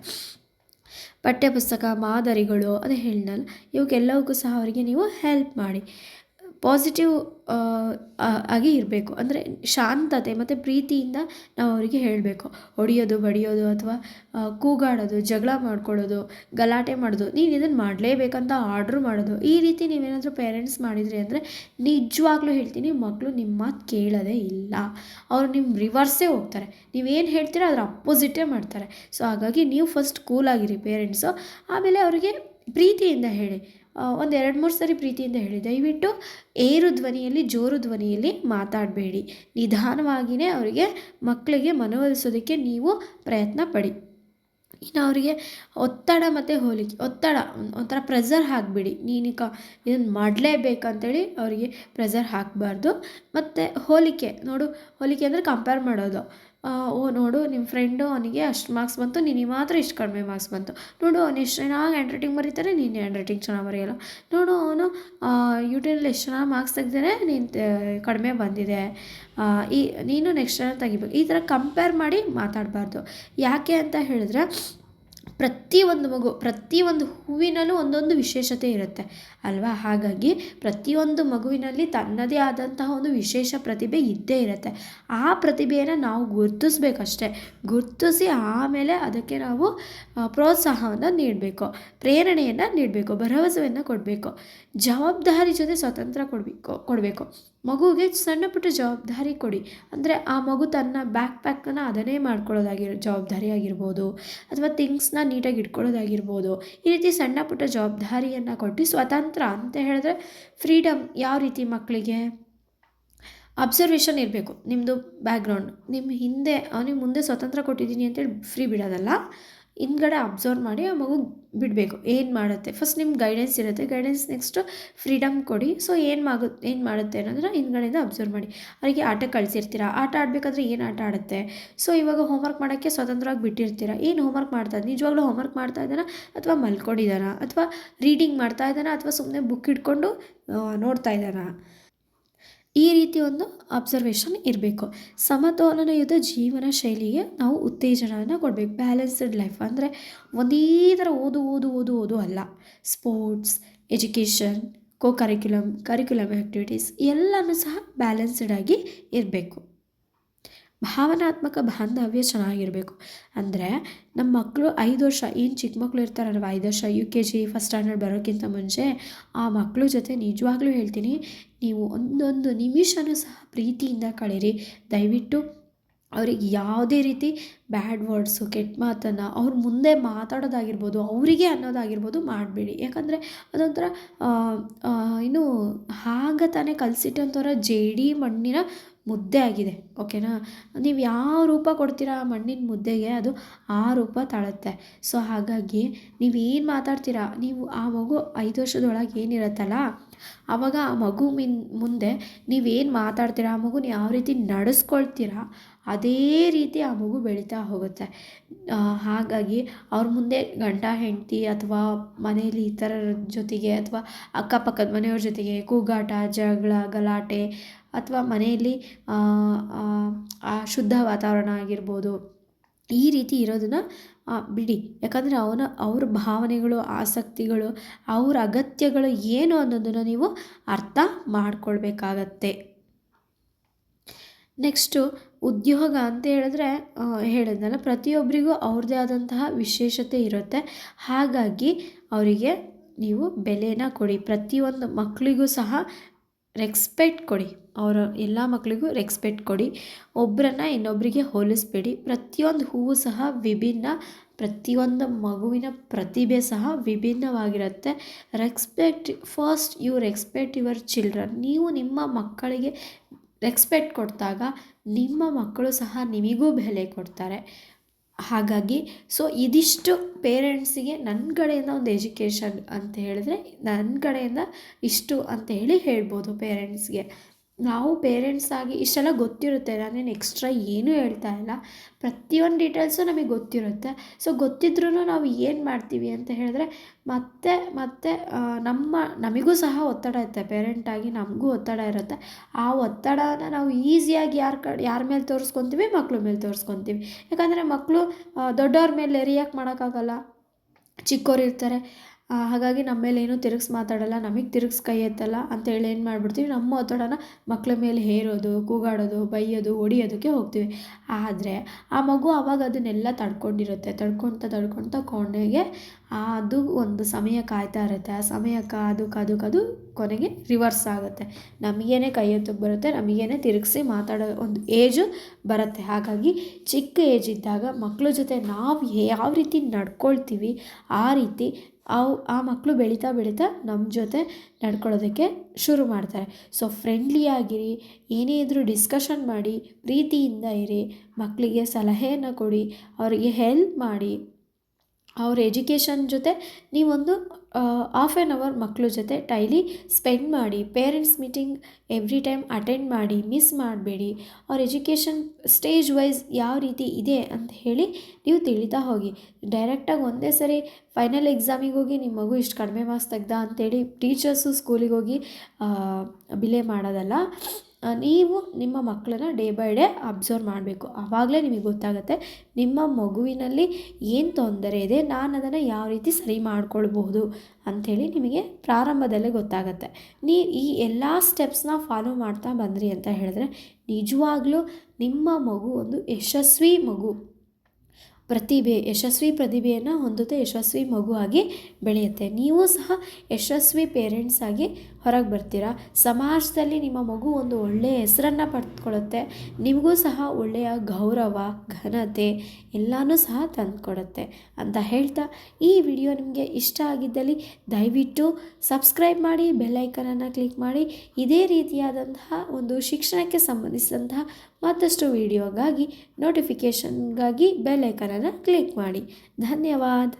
ಪಠ್ಯಪುಸ್ತಕ, ಮಾದರಿಗಳು, ಅದು ಹೇಳಿದ್ನಲ್ಲ ಇವಕ್ಕೆಲ್ಲವಕ್ಕೂ ಸಹ ಅವರಿಗೆ ನೀವು ಹೆಲ್ಪ್ ಮಾಡಿ. ಪಾಸಿಟಿವ್ ಆಗಿ ಇರಬೇಕು. ಅಂದರೆ ಶಾಂತತೆ ಮತ್ತು ಪ್ರೀತಿಯಿಂದ ನಾವು ಅವರಿಗೆ ಹೇಳಬೇಕು. ಹೊಡೆಯೋದು, ಬಡಿಯೋದು ಅಥವಾ ಕೂಗಾಡೋದು, ಜಗಳ ಮಾಡ್ಕೊಳ್ಳೋದು, ಗಲಾಟೆ ಮಾಡೋದು ನೀನು ಇದನ್ನು ಮಾಡಲೇಬೇಕಂತ ಆರ್ಡ್ರ್ ಮಾಡೋದು. ಈ ರೀತಿ ನೀವೇನಾದರೂ ಪೇರೆಂಟ್ಸ್ ಮಾಡಿದ್ರಿ ಅಂದರೆ ನಿಜವಾಗ್ಲೂ ಹೇಳ್ತೀನಿ ಮಕ್ಕಳು ನಿಮ್ಮ ಮಾತು ಕೇಳೋದೇ ಇಲ್ಲ. ಅವ್ರು ನಿಮ್ಮ ರಿವರ್ಸೇ ಹೋಗ್ತಾರೆ. ನೀವೇನು ಹೇಳ್ತೀರೋ ಅದ್ರ ಅಪೋಸಿಟೇ ಮಾಡ್ತಾರೆ. ಸೊ ಹಾಗಾಗಿ ನೀವು ಫಸ್ಟ್ ಕೂಲಾಗಿರಿ ಪೇರೆಂಟ್ಸು ಆಮೇಲೆ ಅವರಿಗೆ ಪ್ರೀತಿಯಿಂದ ಹೇಳಿ. ಒಂದು ಎರಡು ಮೂರು ಸರಿ ಪ್ರೀತಿಯಿಂದ ಹೇಳಿ. ದಯವಿಟ್ಟು ಏರು ಧ್ವನಿಯಲ್ಲಿ, ಜೋರು ಧ್ವನಿಯಲ್ಲಿ ಮಾತಾಡಬೇಡಿ. ನಿಧಾನವಾಗಿಯೇ ಅವರಿಗೆ ಮಕ್ಕಳಿಗೆ ಮನವೊಲಿಸೋದಕ್ಕೆ ನೀವು ಪ್ರಯತ್ನ ಪಡಿ. ಇನ್ನು ಅವರಿಗೆ ಒತ್ತಡ ಮತ್ತು ಹೋಲಿಕೆ, ಒತ್ತಡ, ಒಂಥರ ಪ್ರೆಸರ್ ಹಾಕಬೇಡಿ. ನೀನು ಕ ಇದನ್ನು ಮಾಡಲೇಬೇಕಂತೇಳಿ ಅವರಿಗೆ ಪ್ರೆಸರ್ ಹಾಕಬಾರ್ದು. ಮತ್ತು ಹೋಲಿಕೆ, ನೋಡು, ಹೋಲಿಕೆ ಅಂದರೆ ಕಂಪೇರ್ ಮಾಡೋದು. ಓ, ನೋಡು ನಿಮ್ಮ ಫ್ರೆಂಡು ಅವನಿಗೆ ಅಷ್ಟು ಮಾರ್ಕ್ಸ್ ಬಂತು ನಿನಗೆ ಮಾತ್ರ ಇಷ್ಟು ಕಡಿಮೆ ಮಾರ್ಕ್ಸ್ ಬಂತು. ನೋಡು, ಅವನು ಎಷ್ಟು ಚೆನ್ನಾಗಿ ಹ್ಯಾಂಡ್ ರೈಟಿಂಗ್ ಬರೀತಾರೆ, ನೀನು ಹ್ಯಾಂಡ್ ರೈಟಿಂಗ್ ಚೆನ್ನಾಗಿ ಬರೆಯಲ್ಲ. ನೋಡು, ಅವನು ಯೂಟ್ಯೂಬಲ್ಲಿ ಎಷ್ಟು ಚೆನ್ನಾಗಿ ಮಾರ್ಕ್ಸ್ ತೆಗ್ದಾನೆ ನೀನು ಕಡಿಮೆ ಬಂದಿದೆ. ಈ, ನೀನು ನೆಕ್ಸ್ಟ್ ಚೆನ್ನಾಗಿ ತೆಗಿಬೇಕು. ಈ ಥರ ಕಂಪೇರ್ ಮಾಡಿ ಮಾತಾಡಬಾರ್ದು. ಯಾಕೆ ಅಂತ ಹೇಳಿದ್ರೆ ಪ್ರತಿಯೊಂದು ಮಗು ಪ್ರತಿಯೊಂದು ಹೂವಿನಲ್ಲೂ ಒಂದೊಂದು ವಿಶೇಷತೆ ಇರುತ್ತೆ. ಅಲ್ವಾ? ಹಾಗಾಗಿ ಪ್ರತಿಯೊಂದು ಮಗುವಿನಲ್ಲಿ ತನ್ನದೇ ಆದಂತಹ ಒಂದು ವಿಶೇಷ ಪ್ರತಿಭೆ ಇದ್ದೇ ಇರುತ್ತೆ. ಆ ಪ್ರತಿಭೆಯನ್ನು ನಾವು ಗುರುತಿಸ್ಬೇಕಷ್ಟೆ. ಗುರುತಿಸಿ ಆಮೇಲೆ ಅದಕ್ಕೆ ನಾವು ಪ್ರೋತ್ಸಾಹವನ್ನು ನೀಡಬೇಕು. ಪ್ರೇರಣೆಯನ್ನು ನೀಡಬೇಕು. ಭರವಸೆಯನ್ನು ಕೊಡಬೇಕು. ಜವಾಬ್ದಾರಿ ಜೊತೆ ಸ್ವತಂತ್ರ ಕೊಡಬೇಕು ಕೊಡಬೇಕು. ಮಗುವಿಗೆ ಸಣ್ಣ ಪುಟ್ಟ ಜವಾಬ್ದಾರಿ ಕೊಡಿ. ಅಂದರೆ ಆ ಮಗು ತನ್ನ ಬ್ಯಾಕ್ ಪ್ಯಾಕನ್ನು ಅದನ್ನೇ ಮಾಡ್ಕೊಳ್ಳೋದಾಗಿರೋ ಜವಾಬ್ದಾರಿ ಆಗಿರ್ಬೋದು ಅಥವಾ ಥಿಂಗ್ಸ್ನ ನೀಟಾಗಿ ಇಟ್ಕೊಳ್ಳೋದಾಗಿರ್ಬೋದು, ಈ ರೀತಿ ಸಣ್ಣ ಪುಟ್ಟ ಜವಾಬ್ದಾರಿಯನ್ನು ಕೊಟ್ಟು ಸ್ವತಂತ್ರ ಅಂತ ಹೇಳಿದ್ರೆ ಫ್ರೀಡಮ್ ಯಾವ ರೀತಿ ಮಕ್ಕಳಿಗೆ ಅಬ್ಸರ್ವೇಷನ್ ಇರಬೇಕು. ನಿಮ್ಮದು ಬ್ಯಾಕ್ಗ್ರೌಂಡ್ ನಿಮ್ಮ ಹಿಂದೆ ಅವನಿಗೆ ಮುಂದೆ ಸ್ವತಂತ್ರ ಕೊಟ್ಟಿದ್ದೀನಿ ಅಂತೇಳಿ ಫ್ರೀ ಬಿಡೋದಲ್ಲ. ಹಿಂದ್ಗಡೆ ಅಬ್ಸರ್ವ್ ಮಾಡಿ ಆ ಮಗು ಬಿಡಬೇಕು. ಏನು ಮಾಡುತ್ತೆ? ಫಸ್ಟ್ ನಿಮ್ಗೆ ಗೈಡೆನ್ಸ್ ಇರುತ್ತೆ. ಗೈಡೆನ್ಸ್ ನೆಕ್ಸ್ಟ್ ಫ್ರೀಡಮ್ ಕೊಡಿ. ಸೊ ಏನು ಮಾಗು, ಏನು ಮಾಡುತ್ತೆ ಅನ್ನೋದನ್ನ ಹಿಂದ್ಗಡೆಯಿಂದ ಅಬ್ಸರ್ವ್ ಮಾಡಿ. ಅವರಿಗೆ ಆಟ ಕಳಿಸಿರ್ತೀರ? ಆಟ ಆಡಬೇಕಾದ್ರೆ ಏನು ಆಟ ಆಡುತ್ತೆ? ಸೊ ಇವಾಗ ಹೋಮ್ವರ್ಕ್ ಮಾಡೋಕ್ಕೆ ಸ್ವತಂತ್ರವಾಗಿ ಬಿಟ್ಟಿರ್ತೀರ? ಏನು ಹೋಮ್ವರ್ಕ್ ಮಾಡ್ತಾ ನಿಜವಾಗ್ಲೂ ಹೋಮ್ವರ್ಕ್ ಮಾಡ್ತಾ ಇದ್ದಾನ? ಅಥವಾ ಮಲ್ಕೊಂಡಿದ್ದಾನ? ಅಥವಾ ರೀಡಿಂಗ್ ಮಾಡ್ತಾ ಇದ್ದಾನ? ಅಥವಾ ಸುಮ್ಮನೆ ಬುಕ್ ಇಟ್ಕೊಂಡು ನೋಡ್ತಾ ಇದ್ದಾನ? ಈ ರೀತಿ ಒಂದು ಅಬ್ಸರ್ವೇಷನ್ ಇರಬೇಕು. ಸಮತೋಲನಯುತ ಜೀವನ ಶೈಲಿಗೆ ನಾವು ಉತ್ತೇಜನವನ್ನು ಕೊಡಬೇಕು. ಬ್ಯಾಲೆನ್ಸ್ಡ್ ಲೈಫ್ ಅಂದರೆ ಒಂದೇ ಥರ ಓದು ಓದು ಓದು ಓದು ಅಲ್ಲ. Sports education co curriculum curriculum activities ಎಲ್ಲನೂ ಸಹ ಬ್ಯಾಲೆನ್ಸ್ಡ್ ಆಗಿ ಇರಬೇಕು. ಭಾವನಾತ್ಮಕ ಬಾಂಧವ್ಯ ಚೆನ್ನಾಗಿರಬೇಕು. ಅಂದರೆ ನಮ್ಮ ಮಕ್ಕಳು ಐದು ವರ್ಷ, ಏನು ಚಿಕ್ಕ ಮಕ್ಕಳು ಇರ್ತಾರಲ್ವ, ಐದು ವರ್ಷ U K G first standard ಬರೋಕ್ಕಿಂತ ಮುಂಚೆ, ಆ ಮಕ್ಕಳು ಜೊತೆ ನಿಜವಾಗ್ಲೂ ಹೇಳ್ತೀನಿ, ನೀವು ಒಂದೊಂದು ನಿಮಿಷನೂ ಸಹ ಪ್ರೀತಿಯಿಂದ ಕಳೀರಿ. ದಯವಿಟ್ಟು ಅವ್ರಿಗೆ ಯಾವುದೇ ರೀತಿ ಬ್ಯಾಡ್ ವರ್ಡ್ಸು, ಕೆಟ್ಟ ಮಾತನ್ನು ಅವ್ರ ಮುಂದೆ ಮಾತಾಡೋದಾಗಿರ್ಬೋದು, ಅವರಿಗೆ ಅನ್ನೋದಾಗಿರ್ಬೋದು ಮಾಡಬೇಡಿ. ಯಾಕಂದರೆ ಅದೊಂಥರ ಇನ್ನು ಹಾಗೆ ತಾನೇ ಕಲಿಸಿಟ್ಟಂಥವ್ರ ಜೇಡಿ ಮಣ್ಣಿನ ಮುದ್ದೆ ಆಗಿದೆ, ಓಕೆನಾ? ನೀವು ಯಾವ ರೂಪ ಕೊಡ್ತೀರಾ ಆ ಮಣ್ಣಿನ ಮುದ್ದೆಗೆ ಅದು ಆ ರೂಪ ತಾಳುತ್ತೆ. ಸೊ ಹಾಗಾಗಿ ನೀವೇನು ಮಾತಾಡ್ತೀರಾ? ನೀವು ಆ ಮಗು ಐದು ವರ್ಷದೊಳಗೆ ಏನಿರುತ್ತಲ್ಲ ಆವಾಗ ಆ ಮಗು ಮಿನ್, ಮುಂದೆ ನೀವೇನು ಮಾತಾಡ್ತೀರಾ? ಆ ಮಗುನ ಯಾವ ರೀತಿ ನಡೆಸ್ಕೊಳ್ತೀರಾ? ಅದೇ ರೀತಿ ಆ ಮಗು ಬೆಳೀತಾ ಹೋಗುತ್ತೆ. ಹಾಗಾಗಿ ಅವ್ರ ಮುಂದೆ ಗಂಡ, ಹೆಂಡತಿ ಅಥವಾ ಮನೇಲಿ ಥರ ಜೊತೆಗೆ ಅಥವಾ ಅಕ್ಕಪಕ್ಕದ ಮನೆಯವ್ರ ಜೊತೆಗೆ ಕೂಗಾಟ, ಜಗಳ, ಗಲಾಟೆ ಅಥವಾ ಮನೆಯಲ್ಲಿ, ಆ ಶುದ್ಧ ವಾತಾವರಣ ಆಗಿರ್ಬೋದು, ಈ ರೀತಿ ಇರೋದನ್ನು ಬಿಡಿ. ಯಾಕಂದರೆ ಅವನ, ಅವ್ರ ಭಾವನೆಗಳು, ಆಸಕ್ತಿಗಳು, ಅವ್ರ ಅಗತ್ಯಗಳು ಏನು ಅನ್ನೋದನ್ನು ನೀವು ಅರ್ಥ ಮಾಡ್ಕೊಳ್ಬೇಕಾಗತ್ತೆ. ನೆಕ್ಸ್ಟು, ಉದ್ಯೋಗ ಅಂತ ಹೇಳಿದ್ರೆ ಹೇಳಿದ್ನಲ್ಲ ಪ್ರತಿಯೊಬ್ಬರಿಗೂ ಅವ್ರದ್ದೇ ಆದಂತಹ ವಿಶೇಷತೆ ಇರುತ್ತೆ. ಹಾಗಾಗಿ, ಅವರಿಗೆ ನೀವು ಬೆಲೆನ ಕೊಡಿ. ಪ್ರತಿಯೊಂದು ಮಕ್ಕಳಿಗೂ ಸಹ ರೆಕ್ಸ್ಪೆಕ್ಟ್ ಕೊಡಿ. ಅವರ ಎಲ್ಲ ಮಕ್ಕಳಿಗೂ ರೆಕ್ಸ್ಪೆಕ್ಟ್ ಕೊಡಿ. ಒಬ್ಬರನ್ನ ಇನ್ನೊಬ್ಬರಿಗೆ ಹೋಲಿಸಬೇಡಿ. ಪ್ರತಿಯೊಂದು ಹೂವು ಸಹ ವಿಭಿನ್ನ, ಪ್ರತಿಯೊಂದು ಮಗುವಿನ ಪ್ರತಿಭೆ ಸಹ ವಿಭಿನ್ನವಾಗಿರುತ್ತೆ. Respect first you respect your children ನೀವು ನಿಮ್ಮ ಮಕ್ಕಳಿಗೆ ರೆಕ್ಸ್ಪೆಕ್ಟ್ ಕೊಟ್ಟಾಗ ನಿಮ್ಮ ಮಕ್ಕಳು ಸಹ ನಿಮಗೂ ಬೆಲೆ ಕೊಡ್ತಾರೆ. ಹಾಗಾಗಿ ಸೊ ಇದಿಷ್ಟು ಪೇರೆಂಟ್ಸಿಗೆ ನನ್ನ ಕಡೆಯಿಂದ ಒಂದು ಎಜುಕೇಷನ್ ಅಂತ ಹೇಳಿದ್ರೆ ನನ್ನ ಕಡೆಯಿಂದ ಇಷ್ಟು ಅಂತ ಹೇಳಿ ಹೇಳ್ಬೋದು ಪೇರೆಂಟ್ಸ್ಗೆ ನಾವು ಪೇರೆಂಟ್ಸ್ ಆಗಿ ಇಷ್ಟೆಲ್ಲ ಗೊತ್ತಿರುತ್ತೆ ನಾನೇನು ಎಕ್ಸ್ಟ್ರಾ ಏನೂ ಹೇಳ್ತಾ ಇಲ್ಲ. ಪ್ರತಿಯೊಂದು ಡೀಟೇಲ್ಸು ನಮಗೆ ಗೊತ್ತಿರುತ್ತೆ. ಸೊ ಗೊತ್ತಿದ್ರೂ ನಾವು ಏನು ಮಾಡ್ತೀವಿ ಅಂತ ಹೇಳಿದ್ರೆ, ಮತ್ತೆ ಮತ್ತೆ ನಮ್ಮ, ನಮಗೂ ಸಹ ಒತ್ತಡ ಇರುತ್ತೆ. ಪೇರೆಂಟಾಗಿ ನಮಗೂ ಒತ್ತಡ ಇರುತ್ತೆ. ಆ ಒತ್ತಡನ ನಾವು ಈಸಿಯಾಗಿ ಯಾರ ಕಡೆ, ಯಾರ ಮೇಲೆ ತೋರಿಸ್ಕೊತೀವಿ, ಮಕ್ಳ ಮೇಲೆ ತೋರಿಸ್ಕೊತೀವಿ. ಯಾಕಂದರೆ ಮಕ್ಕಳು ದೊಡ್ಡವ್ರ ಮೇಲೆ ರಿಯಾಕ್ಟ್ ಮಾಡೋಕ್ಕಾಗಲ್ಲ. ಚಿಕ್ಕವ್ರು ಇರ್ತಾರೆ. ಹಾಗಾಗಿ ನಮ್ಮ ಮೇಲೆ ಏನೂ ತಿರುಗಿಸಿ ಮಾತಾಡಲ್ಲ, ನಮಗೆ ತಿರುಗಿಸಿ ಕೈ ಎತ್ತಲ್ಲ ಅಂತೇಳಿ ಏನು ಮಾಡಿಬಿಡ್ತೀವಿ? ನಮ್ಮ ಒತ್ತಡನ ಮಕ್ಕಳ ಮೇಲೆ ಹೇರೋದು, ಕೂಗಾಡೋದು, ಬೈಯೋದು ಹೊಡಿಯೋದಕ್ಕೆ ಹೋಗ್ತೀವಿ. ಆದರೆ ಆ ಮಗು ಆವಾಗ ಅದನ್ನೆಲ್ಲ ತಡ್ಕೊಂಡಿರುತ್ತೆ. ತಡ್ಕೊಳ್ತಾ ತಡ್ಕೊಳ್ತಾ ಕೊನೆಗೆ ಅದು ಒಂದು ಸಮಯ ಕಾಯ್ತಾ ಇರುತ್ತೆ. ಆ ಸಮಯ ಕಾದು ಕಾದು ಕಾದು ಕೊನೆಗೆ ರಿವರ್ಸ್ ಆಗುತ್ತೆ. ನಮಗೇನೆ ಕೈ ಎತ್ತಕ್ಕೆ ಬರುತ್ತೆ, ನಮಗೇನೆ ತಿರುಗಿಸಿ ಮಾತಾಡೋ ಒಂದು ಏಜು ಬರುತ್ತೆ. ಹಾಗಾಗಿ ಚಿಕ್ಕ ಏಜ್ ಇದ್ದಾಗ ಮಕ್ಕಳ ಜೊತೆ ನಾವು ಯಾವ ರೀತಿ ನಡ್ಕೊಳ್ತೀವಿ, ಆ ರೀತಿ ಅವು ಆ ಮಕ್ಕಳು ಬೆಳೀತಾ ಬೆಳೀತಾ ನಮ್ಮ ಜೊತೆ ನಡ್ಕೊಳ್ಳೋದಕ್ಕೆ ಶುರು ಮಾಡ್ತಾರೆ. ಸೊ ಫ್ರೆಂಡ್ಲಿಯಾಗಿರಿ ಏನೇ ಇದ್ದರೂ ಡಿಸ್ಕಷನ್ ಮಾಡಿ, ಪ್ರೀತಿಯಿಂದ ಇರಿ ಮಕ್ಕಳಿಗೆ ಸಲಹೆಯನ್ನು ಕೊಡಿ, ಅವರಿಗೆ ಹೆಲ್ಪ್ ಮಾಡಿ. ಅವ್ರ ಎಜುಕೇಷನ್ ಜೊತೆ ನೀವೊಂದು ಹಾಫ್ ಆ್ಯನ್ ಅವರ್ ಮಕ್ಕಳ ಜೊತೆ ಡೈಲಿ ಸ್ಪೆಂಡ್ ಮಾಡಿ parents meeting every time attend ಮಾಡಿ ಮಿಸ್ ಮಾಡಬೇಡಿ, ಅವ್ರ ಎಜುಕೇಷನ್ ಸ್ಟೇಜ್ ವೈಸ್ ಯಾವ ರೀತಿ ಇದೆ ಅಂತ ಹೇಳಿ ನೀವು ತಿಳಿತಾ ಹೋಗಿ. ಡೈರೆಕ್ಟಾಗಿ ಒಂದೇ ಸರಿ ಫೈನಲ್ ಎಕ್ಸಾಮಿಗೆ ಹೋಗಿ ನಿಮ್ಮ ಮಗು ಇಷ್ಟು ಕಡಿಮೆ ಮಾರ್ಕ್ಸ್ ತೆಗ್ದ ಅಂತೇಳಿ ಟೀಚರ್ಸು ಸ್ಕೂಲಿಗೆ ಹೋಗಿ ಬಿಲೇ ಮಾಡೋದಲ್ಲ. ನೀವು ನಿಮ್ಮ ಮಕ್ಕಳನ್ನ ಡೇ ಬೈ ಡೇ ಅಬ್ಸರ್ವ್ ಮಾಡಬೇಕು. ಆವಾಗಲೇ ನಿಮಗೆ ಗೊತ್ತಾಗುತ್ತೆ ನಿಮ್ಮ ಮಗುವಿನಲ್ಲಿ ಏನು ತೊಂದರೆ ಇದೆ ನಾನು ಅದನ್ನು ಯಾವ ರೀತಿ ಸರಿ ಮಾಡ್ಕೊಳ್ಬಹುದು ಅಂಥೇಳಿ ನಿಮಗೆ ಪ್ರಾರಂಭದಲ್ಲೇ ಗೊತ್ತಾಗುತ್ತೆ. ನೀ ಈ ಎಲ್ಲ ಸ್ಟೆಪ್ಸ್ನ ಫಾಲೋ ಮಾಡ್ತಾ ಬಂದ್ರಿ ಅಂತ ಹೇಳಿದ್ರೆ ನಿಜವಾಗ್ಲೂ ನಿಮ್ಮ ಮಗು ಒಂದು ಯಶಸ್ವಿ ಮಗು. ಪ್ರತಿಭೆ, ಯಶಸ್ವಿ ಪ್ರತಿಭೆಯನ್ನು ಹೊಂದುತ್ತೆ, ಯಶಸ್ವಿ ಮಗುವಾಗಿ ಬೆಳೆಯುತ್ತೆ. ನೀವು ಸಹ ಯಶಸ್ವಿ ಪೇರೆಂಟ್ಸ್ ಆಗಿ ಹೊರಗೆ ಬರ್ತೀರಾ? ಸಮಾಜದಲ್ಲಿ ನಿಮ್ಮ ಮಗು ಒಂದು ಒಳ್ಳೆಯ ಹೆಸರನ್ನು ಪಡೆದುಕೊಳ್ಳುತ್ತೆ ನಿಮಗೂ ಸಹ ಒಳ್ಳೆಯ ಗೌರವ, ಘನತೆ ಎಲ್ಲನೂ ಸಹ ತಂದುಕೊಡುತ್ತೆ ಅಂತ ಹೇಳ್ತಾ ಈ ವಿಡಿಯೋ ನಿಮಗೆ ಇಷ್ಟ ಆಗಿದ್ದಲ್ಲಿ ದಯವಿಟ್ಟು ಸಬ್ಸ್ಕ್ರೈಬ್ ಮಾಡಿ ಬೆಲ್ಲೈಕನನ್ನು ಕ್ಲಿಕ್ ಮಾಡಿ. ಇದೇ ರೀತಿಯಾದಂತಹ ಒಂದು ಶಿಕ್ಷಣಕ್ಕೆ ಸಂಬಂಧಿಸಿದಂತಹ ಮತ್ತಷ್ಟು ವಿಡಿಯೋಗಾಗಿ ನೋಟಿಫಿಕೇಷನ್ಗಾಗಿ ಬೆಲ್ ಐಕನನ್ನು ಕ್ಲಿಕ್ ಮಾಡಿ. ಧನ್ಯವಾದ.